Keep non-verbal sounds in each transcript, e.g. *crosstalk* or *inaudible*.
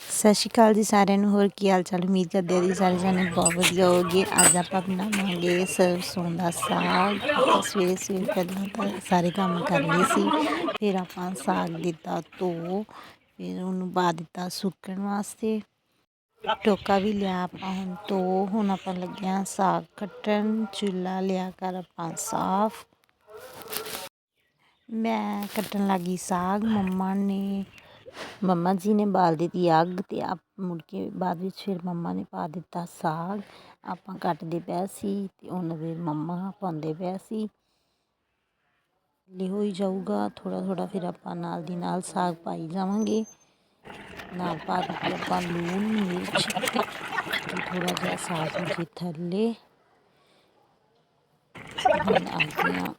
ਸਤਿ ਸ਼੍ਰੀ ਅਕਾਲ ਜੀ ਸਾਰਿਆਂ ਨੂੰ, ਹੋਰ ਕੀ ਹਾਲ ਚਾਲ? ਉਮੀਦ ਕਰਦੇ ਹਾਂ ਜੀ ਸਾਰੇ ਜਾਣੇ ਬਹੁਤ ਵਧੀਆ ਹੋਗੇ ਅੱਜ ਆਪਾਂ ਬਣਾਵਾਂਗੇ ਸਰਸੋਂ ਦਾ ਸਾਗ। ਆਪਾਂ ਸਵੇਰੇ ਸਵੇਰੇ ਪਹਿਲਾਂ ਤਾਂ ਸਾਰੇ ਕੰਮ ਕਰ ਲਏ ਸੀ। ਫਿਰ ਆਪਾਂ ਸਾਗ ਦਿੱਤਾ ਧੋ, ਫਿਰ ਉਹਨੂੰ ਪਾ ਦਿੱਤਾ ਸੁੱਕਣ ਵਾਸਤੇ। ਟੋਕਾ ਵੀ ਲਿਆ ਆਪਾਂ ਹੁਣ ਧੋ। ਹੁਣ ਆਪਾਂ ਲੱਗਿਆ ਸਾਗ ਕੱਟਣ। ਚੁੱਲ੍ਹਾ ਲਿਆ ਕਰ ਆਪਾਂ ਸਾਫ਼। ਮੈਂ ਕੱਟਣ ਲੱਗੀ ਸਾਗ, ਮੰਮਾ ਨੇ ਮੰਮਾ ਜੀ ਨੇ ਬਾਲ ਦਿੱਤੀ ਅੱਗ ਤੇ ਆਪ ਮੁੜ ਕੇ ਬਾਅਦ ਵਿੱਚ ਫਿਰ ਮੰਮਾ ਨੇ ਪਾ ਦਿੱਤਾ ਸਾਗ ਆਪਾਂ ਕੱਟਦੇ ਪਏ ਸੀ ਤੇ ਉਹਨਾਂ ਦੇ ਮੰਮਾ ਪਾਉਂਦੇ ਪਏ ਸੀ ਲੇ ਹੋਈ ਜਾਊਗਾ ਥੋੜਾ ਥੋੜਾ ਫਿਰ ਆਪਾਂ ਨਾਲ ਦੀ ਨਾਲ ਸਾਗ ਪਾਈ ਜਾਵਾਂਗੇ ਨਾਲ ਪਾ ਦਿੱਤੀ ਆਪਾਂ ਲੂਣ ਮਿਰਚ ਥੋੜਾ ਜਿਹਾ ਸਾਗ ਜੀ ਥੱਲੇ ਹੁਣ ਆ ਗਿਆ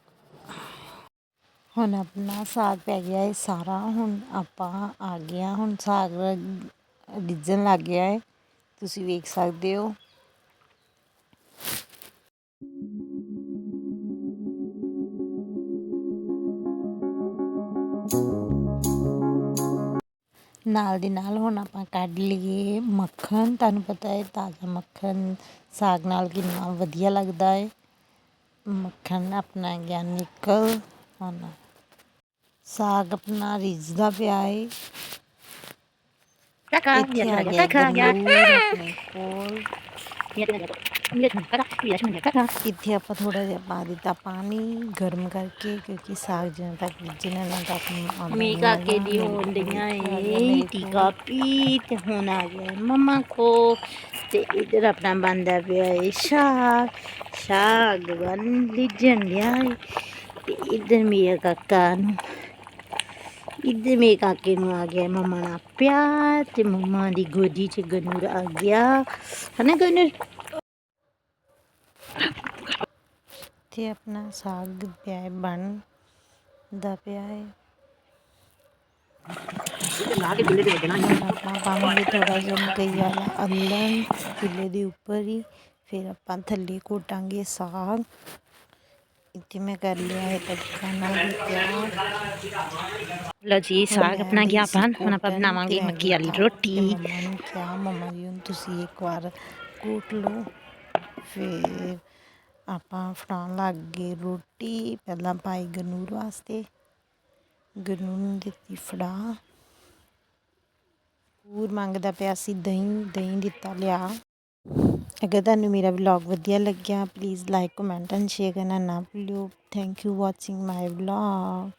ਹੁਣ ਆਪਣਾ ਸਾਗ ਪੈ ਗਿਆ ਹੈ ਸਾਰਾ ਹੁਣ ਆਪਾਂ ਆ ਗਿਆ ਹੁਣ ਸਾਗ ਰਿੱਝਣ ਲੱਗ ਗਿਆ ਹੈ ਤੁਸੀਂ ਵੇਖ ਸਕਦੇ ਹੋ ਨਾਲ ਦੀ ਨਾਲ ਹੁਣ ਆਪਾਂ ਕੱਢ ਲਈਏ ਮੱਖਣ ਤੁਹਾਨੂੰ ਪਤਾ ਹੈ ਤਾਜ਼ਾ ਮੱਖਣ ਸਾਗ ਨਾਲ ਕਿੰਨਾ ਵਧੀਆ ਲੱਗਦਾ ਹੈ ਮੱਖਣ ਆਪਣਾ ਗਿਆ ਨਿਕਲ ਹੁਣ ਸਾਗ ਆਪਣਾ ਰਿੱਝਦਾ ਪਿਆ ਹੈ Kaka, ਇੱਥੇ biar ਆ aja ਗਿਆ kaka ya. ਗੰਦੂਰ ਆਪਣੇ ਕੋਲ Biar aja biar cuma kaka, biar cuma kaka. ਇੱਥੇ ਆਪਾਂ *laughs* ਥੋੜਾ ਜਿਹਾ ਪਾ ਦਿੱਤਾ ਪਾਣੀ ਗਰਮ ਕਰਕੇ ਕਿਉਂਕਿ ਸਾਗ ਜਿਵੇਂ ਤੱਕ ਰਿੱਝਣਾ ਨਾ ਤੱਕ ਆਉਂਦਾ ਮੰਮੀ ਕਾਕੇ ਦੀ ਹੋਣ ਡਈਆਂ ਏ ਟੀਕਾ ਪੀ ਤੇ ਹੁਣ ਆ ਗਿਆ ਮਮਾ ਕੋ ਤੇ ਇਧਰ ਆਪਣਾ ਬੰਦਾ ਪਿਆ ਏ ਸਾਗ ਸਾਗ ਬਣ ਲਿਜਣ ਡਿਆ ਏ ਤੇ ਇਧਰ ਮੇਰੇ ਕਾਕਾ ਨੂੰ ਇਧਰ ਮੇਰੇ ਕਾਕੇ ਨੂੰ ਆ ਗਿਆ ਮਮਾ ਨਾਲ ਪਿਆਰ ਤੇ ਮਮਾ ਦੀ ਗੋਦੀ 'ਚ ਗਨੂਰ ਆ ਗਿਆ। ਹਨਾ ਗਨੂਰ? ਇੱਥੇ ਆਪਣਾ ਸਾਗ ਪਿਆ ਹੈ ਬਣ ਦਾ ਪਿਆ ਹੈ। ਆਪਾਂ ਪਾਵਾਂਗੇ ਥੋੜਾ ਜਿਹਾ ਮਕਈ ਵਾਲਾ ਅੱਲਣ ਚੁੱਲ੍ਹੇ ਦੇ ਉੱਪਰ ਹੀ ਫਿਰ ਆਪਾਂ ਥੱਲੇ ਘੋਟਾਂਗੇ ਸਾਗ। ਇੱਥੇ ਮੈਂ ਕਰ ਲਿਆ ਹੈ ਤੜਕਾ ਨਾਲ ਤਿਆਰ ਲੋ ਜੀ ਸਾਗ ਆਪਣਾ ਗਿਆ ਬਣ ਹੁਣ ਆਪਾਂ ਬਣਾਵਾਂਗੇ ਮੱਕੀ ਵਾਲੀ ਰੋਟੀ ਮੰਮਾ ਨੂੰ ਕਿਹਾ ਮੰਮਾ ਜੀ ਹੁਣ ਤੁਸੀਂ ਇੱਕ ਵਾਰ ਕੋਟ ਲਓ ਫਿਰ ਆਪਾਂ ਫੜਾਉਣ ਲੱਗ ਗਏ ਰੋਟੀ ਪਹਿਲਾਂ ਪਾਈ ਗਨੂਰ ਵਾਸਤੇ ਗਨੂਰ ਨੂੰ ਦਿੱਤੀ ਫੜਾ ਹੋਰ ਮੰਗਦਾ ਪਿਆ ਸੀ ਦਹੀਂ ਦਹੀਂ ਦਿੱਤਾ ਲਿਆ ਅਗਰ ਤੁਹਾਨੂੰ ਮੇਰਾ ਵਲੌਗ ਵਧੀਆ ਲੱਗਿਆ please like comment and share ਕਰਨਾ ਨਾ ਭੁੱਲਿਓ। Thank you watching my vlog